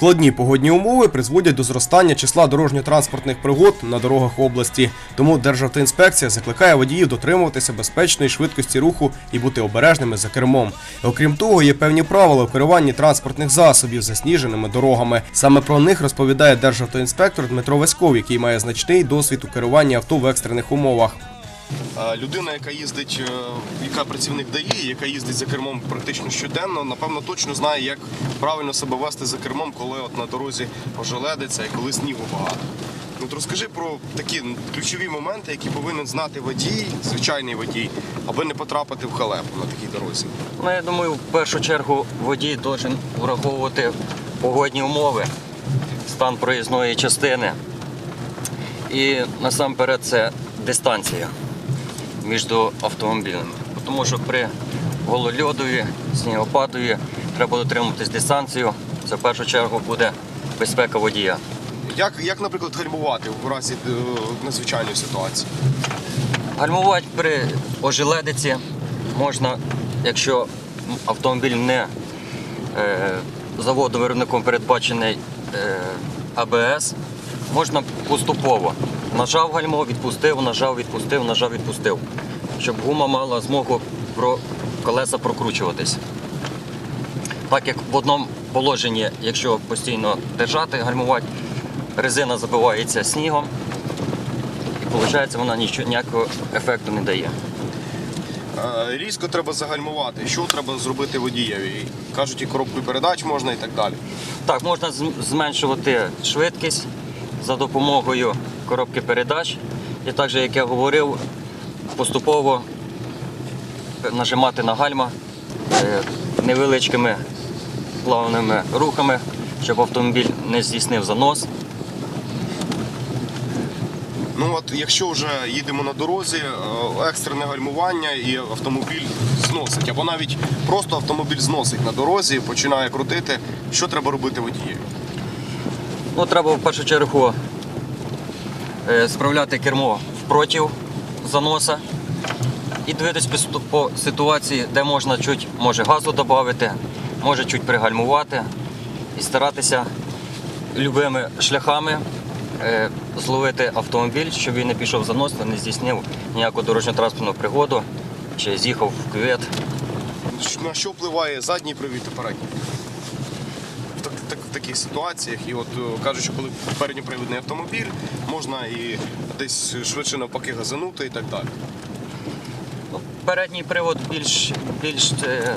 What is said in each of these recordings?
Складні погодні умови призводять до зростання числа дорожньо-транспортних пригод на дорогах області. Тому Державтоінспекція закликає водіїв дотримуватися безпечної швидкості руху і бути обережними за кермом. Окрім того, є певні правила у керуванні транспортних засобів засніженими дорогами. Саме про них розповідає державтоінспектор Дмитро Васьков, який має значний досвід у керуванні авто в екстрених умовах. Е, Людина, яка їздить, е, яка працівник ДАІ, яка їздить за кермом практично щоденно, напевно, точно знає, як правильно себе вести за кермом, коли от на дорозі ожеледиться і коли снігу багато. Ну, от розкажи про такі ключові моменти, які повинен знати водій, звичайний водій, аби не потрапити в халепу на такій дорозі. Ну, я думаю, в першу чергу водій повинен враховувати погодні умови, стан проїзної частини. І насамперед це дистанція між автомобілями. Тому що при голольодові, снігопадові треба дотримуватись дистанцію. Це в першу чергу буде безпека водія. Як, як наприклад, гальмувати в разі е, надзвичайної ситуації? Гальмувати при ожеледиці можна, якщо автомобіль не е, заводом виробником передбачений е, АБС, можна поступово. Нажав гальмо, відпустив, нажав, відпустив, нажав, відпустив. Щоб гума мала змогу про колеса прокручуватись. Так як в одному положенні, якщо постійно держати, гальмувати, резина забивається снігом, і виходить, вона нічого, ніякого ефекту не дає. Е, Різко треба загальмувати. Що треба зробити водієві? Кажуть, і коробкою передач можна і так далі. Так, можна зменшувати швидкість за допомогою коробки передач. І також, як я говорив, поступово нажимати на гальма е, невеличкими плавними рухами, щоб автомобіль не здійснив занос. Ну от якщо вже їдемо на дорозі, е, екстрене гальмування і автомобіль зносить, або навіть просто автомобіль зносить на дорозі, починає крутити. Що треба робити водієві? Ну, треба в першу чергу справляти кермо впротив заноса і дивитись по ситуації, де можна чуть може газу додати, може чуть пригальмувати і старатися любими шляхами е, зловити автомобіль, щоб він не пішов занос, не здійснив ніяку дорожньо-транспортну пригоду чи з'їхав в кювет. На що впливає задній привід і передній? Таких ситуаціях, і от е, кажуть, що коли передньопривідний автомобіль, можна і десь швидше навпаки газанути і так далі. Ну, Передній привод більш, більш е,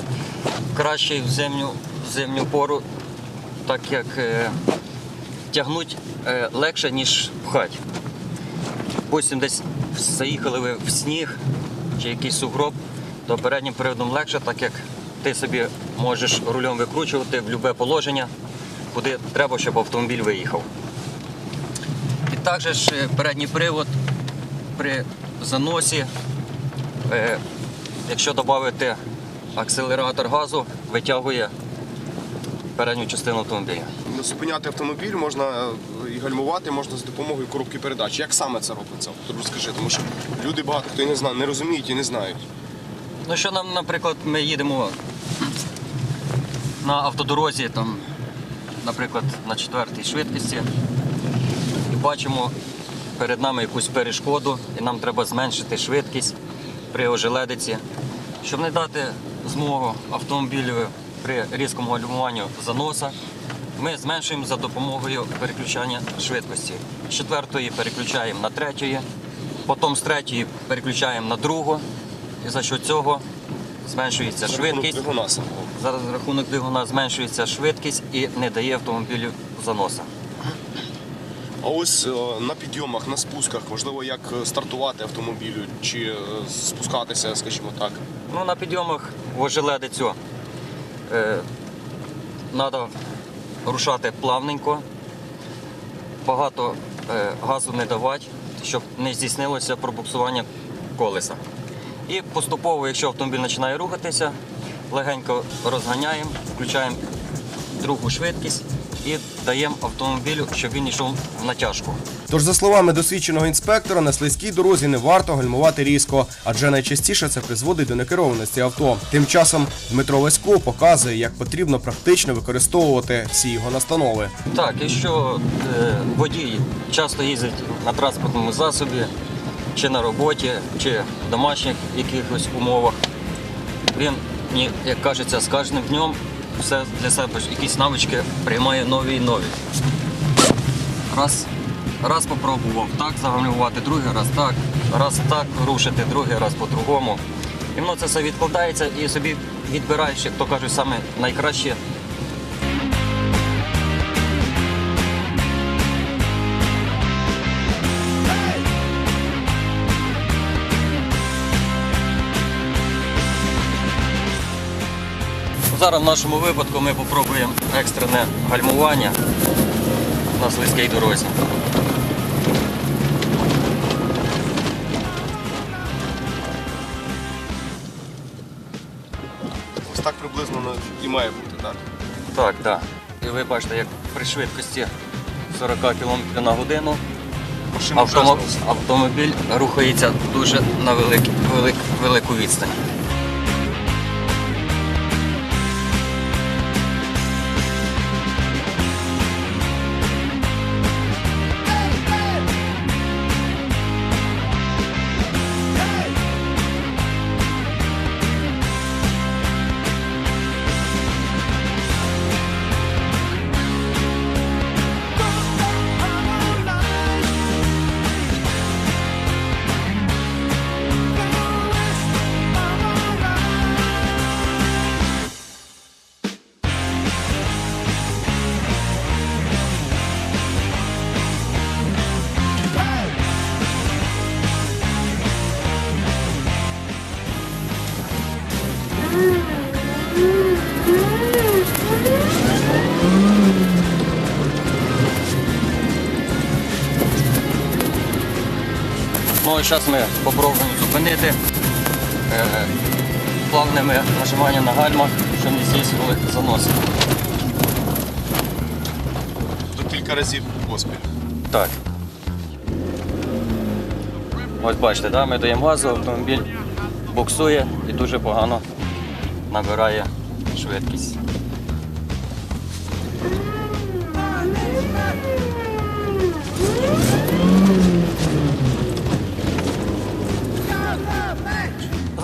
кращий в зимню, в зимню пору, так як е, тягнуть е, легше, ніж пхати. Потім десь заїхали ви в сніг чи якийсь сугроб, то переднім приводом легше, так як ти собі можеш рулем викручувати в будь-яке положення, куди треба, щоб автомобіль виїхав. І також е, передній привод при заносі Е, Якщо додати акселератор газу, витягує передню частину автомобіля. Зупиняти автомобіль можна е, і гальмувати можна з допомогою коробки передач. Як саме це робиться? Розкажи, тому що люди багато хто і не знає, не розуміють і не знають. Ну що нам, наприклад, ми їдемо на автодорозі, там, наприклад, на четвертій швидкості і бачимо перед нами якусь перешкоду, і нам треба зменшити швидкість при ожеледиці, щоб не дати змогу автомобілю при різкому гальмуванні заноса. Ми зменшуємо за допомогою переключання швидкості. З четвертої переключаємо на третьої, потім з третьої переключаємо на другу, і за що цього зменшується швидкість. Зараз за рахунок двигуна зменшується швидкість і не дає автомобілю заноса. А ось е, на підйомах, на спусках, можливо, як е, стартувати автомобілю чи е, спускатися, скажімо так. Ну, на підйомах в ожеледицю треба рушати плавненько, багато е, газу не давати, щоб не здійснилося пробуксування колеса. І поступово, якщо автомобіль починає рухатися, легенько розганяємо, включаємо другу швидкість і даємо автомобілю, щоб він йшов в натяжку. Тож, за словами досвідченого інспектора, на слизькій дорозі не варто гальмувати різко, адже найчастіше це призводить до некерованості авто. Тим часом Дмитро Васько показує, як потрібно практично використовувати всі його настанови. Так, якщо е, водій часто їздить на транспортному засобі, чи на роботі, чи в домашніх якихось умовах, він, ні, як кажеться, з кожним днем все для себе якісь навички приймає нові і нові. Раз, раз попробував так загальмувати, другий раз так, раз так рушити, другий раз по-другому. І воно це все відкладається і собі відбираєш, як то кажуть, саме найкраще Зараз в нашому випадку ми спробуємо екстрене гальмування на слизькій дорозі. Ось так приблизно і має бути, так? Так, так. І ви бачите, як при швидкості 40 км на годину автомобіль рухається дуже на велик, велик, велику відстань. Ну і зараз ми спробуємо зупинити е, плавними нажиманням на гальма, щоб не здійснювали занос. До кілька разів поспіль. Так. Ось бачите, да? ми даємо газу, автомобіль буксує і дуже погано набирає швидкість.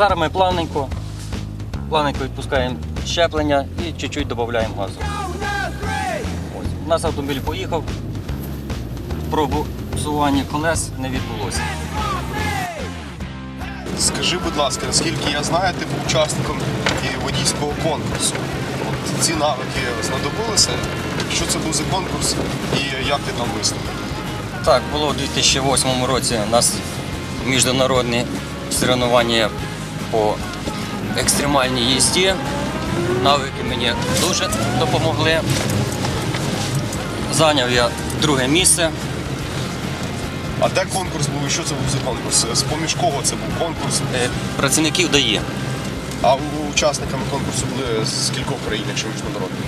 Зараз ми плавненько, плавненько відпускаємо щеплення і чуть-чуть додаємо газу. Ось. У нас автомобіль поїхав, пробу всування колес не відбулося. Скажи, будь ласка, наскільки я знаю, ти був учасником і водійського конкурсу. От ці навики знадобилися. Що це був за конкурс і як ти там виступив? Так, було у 2008 році у нас міжнародні соревнування по екстремальній їзді. Навики мені дуже допомогли. Зайняв я друге місце. А де конкурс був і що це був за конкурс? З поміж кого це був конкурс? Е, Працівників дає. А учасниками конкурсу були з кількох країн, якщо міжнародних?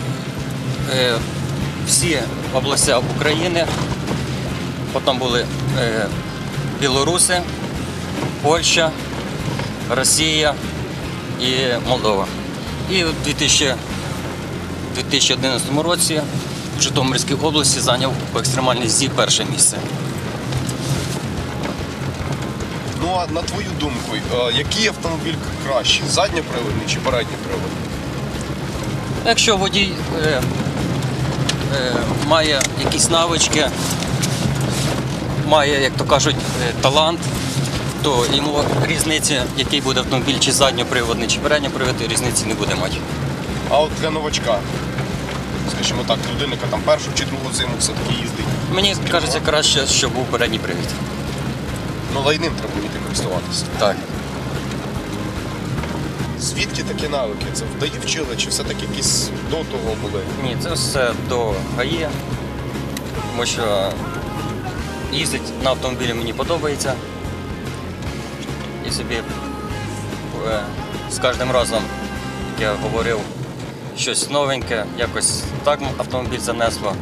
Е, Всі області України. Потім були е, Білоруси, Польща, Росія і Молдова. І у 2011 році в Житомирській області зайняв по екстремальній зі перше місце. Ну а на твою думку, е, який автомобіль кращий? Задньоприводний чи передньоприводний? Якщо водій е, е, має якісь навички, має, як то кажуть, е, талант, то йому різниці, який буде автомобіль, чи задньоприводний, чи передньоприводний, різниці не буде мати. А от для новачка, скажімо так, людина, яка там першу чи другу зиму все-таки їздить. Мені кажеться краще, щоб був передній привід. Ну лайним треба вміти користуватися. Так. Звідки такі навики? Це вдаї вчили, чи все-таки якісь до того були? Ні, це все до ГАІ, тому що їздити на автомобілі мені подобається. І собі е, з кожним разом, як я говорив, щось новеньке, якось так автомобіль занесло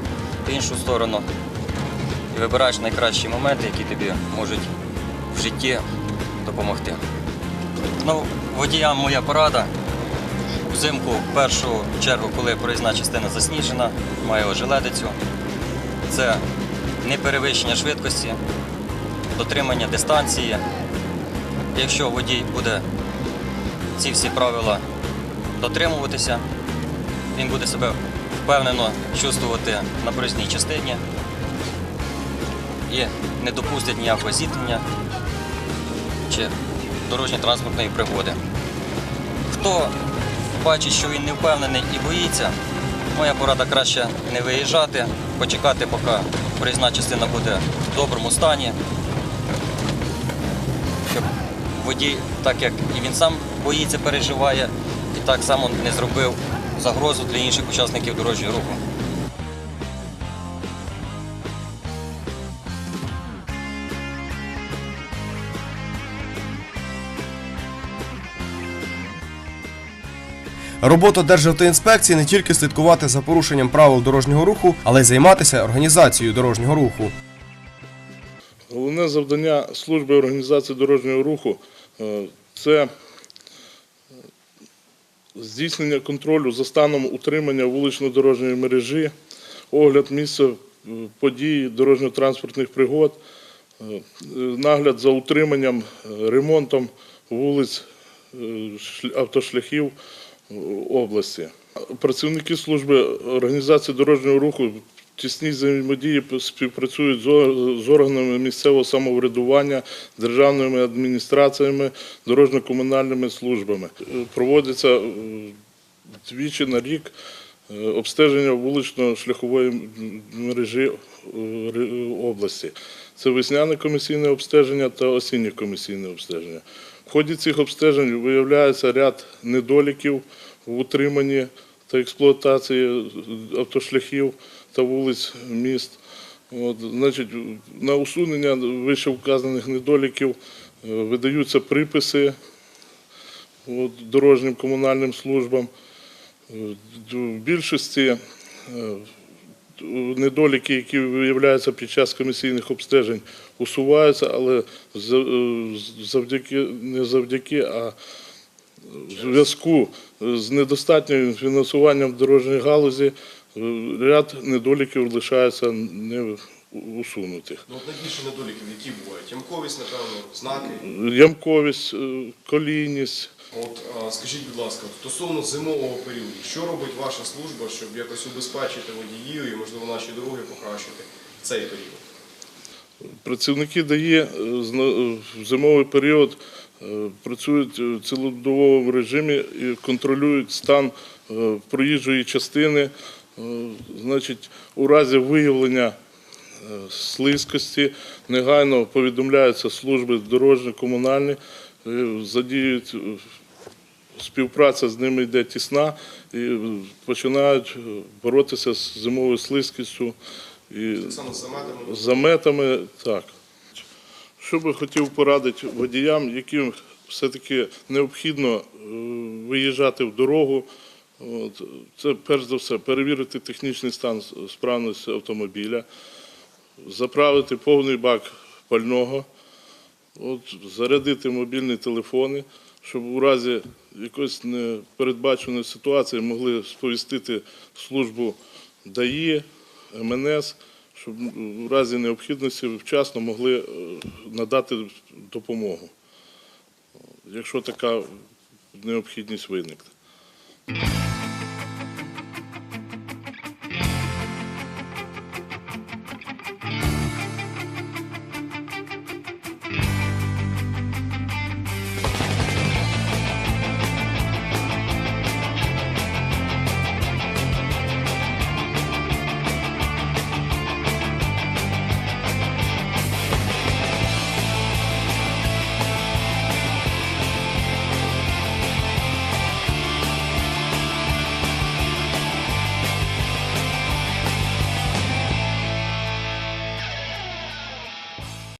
в іншу сторону. І вибираєш найкращі моменти, які тобі можуть в житті допомогти. Ну, водіям моя порада. Взимку, в першу чергу, коли проїзна частина засніжена, має ожеледицю. Це не перевищення швидкості, дотримання дистанції. Якщо водій буде ці всі правила дотримуватися, він буде себе впевнено чувствувати на проїзній частині і не допустить ніякого зіткнення чи дорожньо-транспортної пригоди. Хто бачить, що він не впевнений і боїться, моя порада краще не виїжджати, почекати, поки проїзна частина буде в доброму стані. Водій, так як і він сам боїться, переживає, і так само не зробив загрозу для інших учасників дорожнього руху. Робота Державтоінспекції не тільки слідкувати за порушенням правил дорожнього руху, але й займатися організацією дорожнього руху. Головне завдання служби організації дорожнього руху е, це здійснення контролю за станом утримання вулично-дорожньої мережі, огляд місця е, подій дорожньо-транспортних пригод, е, нагляд за утриманням, е, ремонтом вулиць, е, автошляхів е, області. Працівники служби організації дорожнього руху тісній взаємодії співпрацюють з органами місцевого самоврядування, державними адміністраціями, дорожньо-комунальними службами. Е, Проводиться е, двічі на рік е, обстеження вулично-шляхової мережі області. Це весняне комісійне обстеження та осіннє комісійне обстеження. В ході цих обстежень виявляється ряд недоліків в утриманні та експлуатації автошляхів та вулиць міст. От, значить, на усунення вище вказаних недоліків е, видаються приписи от, дорожнім комунальним службам. Е, В більшості е, недоліки, які виявляються під час комісійних обстежень, усуваються, але за- завдяки, не завдяки, а в зв'язку з недостатнім фінансуванням дорожньої галузі ряд недоліків лишається не усунутих. Ну, найбільше недоліків, які бувають? Ямковість, напевно, знаки. Ямковість, е, колійність. От скажіть, будь ласка, стосовно зимового періоду, що робить ваша служба, щоб якось убезпечити водіїв і, можливо, наші дороги покращити в цей період? Працівники ДАІ е, в зимовий період е, працюють в цілодобовому режимі і контролюють стан е, проїжджої частини. Е, Значить, у разі виявлення е, слизькості негайно повідомляються служби дорожньо-комунальні, е, задіють співпраця з ними йде тісна і починають боротися з зимовою слизькістю. І заметами. так. Що би хотів порадити водіям, яким все-таки необхідно виїжджати в дорогу, от, це перш за все перевірити технічний стан справності автомобіля, заправити повний бак пального, от, зарядити мобільні телефони, щоб у разі якоїсь непередбаченої ситуації могли сповістити службу ДАІ, МНС, щоб в разі необхідності вчасно могли е, надати допомогу, якщо така необхідність виникне.